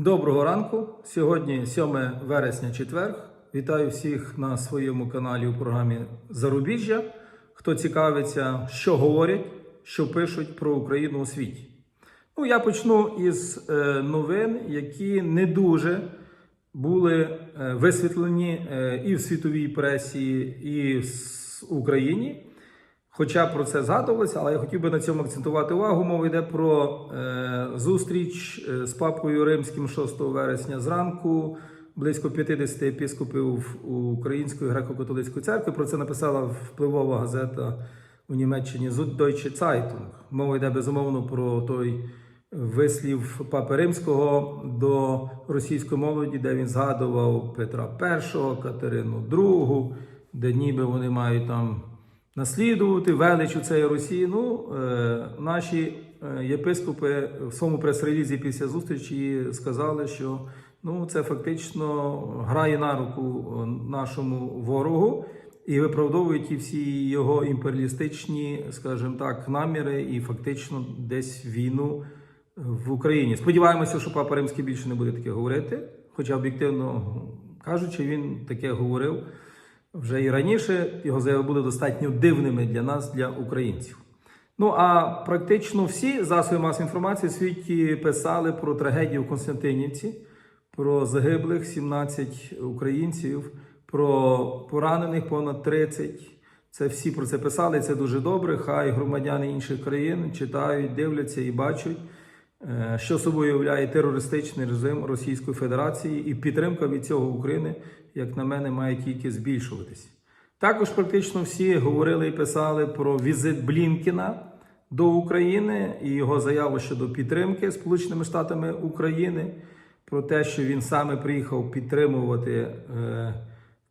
Доброго ранку. Сьогодні 7 вересня, четверг. Вітаю всіх на своєму каналі у програмі Зарубіжжя. Хто цікавиться, що говорять, що пишуть про Україну у світі. Ну, я почну із е, новин, які не дуже були е, висвітлені е, і в світовій пресі, і в Україні. Хоча про це згадувалося, але я хотів би на цьому акцентувати увагу. Мова йде про е, зустріч е, з папою римським 6 вересня зранку. Близько 50 епіскопів Української греко-католицької церкви. Про це написала впливова газета у Німеччині Süddeutsche Zeitung. Мова йде безумовно про той вислів Папи Римського до російської молоді, де він згадував Петра І, Катерину II, де ніби вони мають там наслідувати велич у цієї Росії. Ну, е, наші е, єпископи в своєму прес-релізі після зустрічі сказали, що ну, це фактично грає на руку е, нашому ворогу і виправдовують ті всі його імперіалістичні, скажімо так, наміри і фактично десь війну в Україні. Сподіваємося, що Папа Римський більше не буде таке говорити, хоча об'єктивно кажучи, він таке говорив. Вже і раніше його заяви були достатньо дивними для нас, для українців. Ну а практично всі засоби масової інформації в світі писали про трагедію в Константинівці, про загиблих 17 українців, про поранених понад 30. Це всі про це писали, це дуже добре. Хай громадяни інших країн читають, дивляться і бачать, що собою являє терористичний режим Російської Федерації, і підтримка від цього України, як на мене, має тільки збільшуватись. Також практично всі говорили і писали про візит Блінкіна до України і його заяву щодо підтримки Сполученими Штатами України, про те, що він саме приїхав підтримувати е,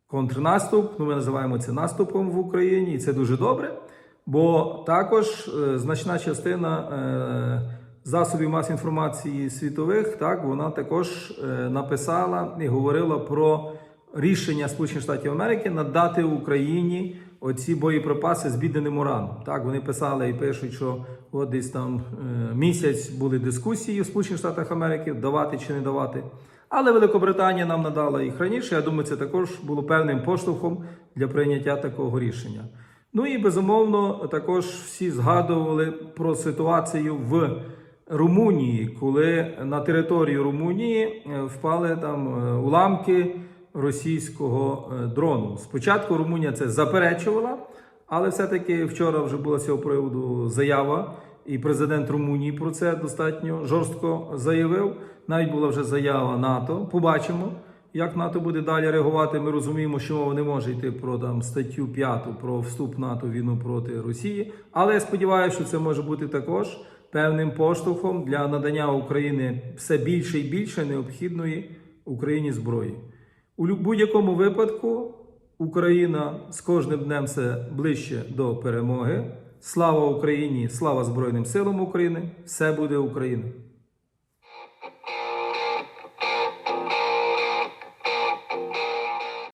контрнаступ. Ну, ми називаємо це наступом в Україні, і це дуже добре. Бо також е, значна частина е, засобів масової інформації світових, так вона також е, написала і говорила про рішення Сполучених Штатів Америки надати Україні оці боєприпаси з бідненим ураном. Так вони писали і пишуть, що от десь там е, місяць були дискусії в Сполучених Штатах Америки, давати чи не давати. Але Великобританія нам надала їх раніше. Я думаю, це також було певним поштовхом для прийняття такого рішення. Ну і безумовно, також всі згадували про ситуацію в Румунії, коли на територію Румунії е, впали там е, уламки російського е, дрону. Спочатку Румунія це заперечувала, але все-таки вчора вже була з цього приводу заява, і президент Румунії про це достатньо жорстко заявив. Навіть була вже заява НАТО. Побачимо. Як НАТО буде далі реагувати, ми розуміємо, що мова не може йти про там статтю 5 про вступ НАТО в війну проти Росії. Але я сподіваюся, що це може бути також певним поштовхом для надання України все більше і більше необхідної Україні зброї. У будь-якому випадку Україна з кожним днем все ближче до перемоги. Слава Україні! Слава Збройним силам України! Все буде Україна!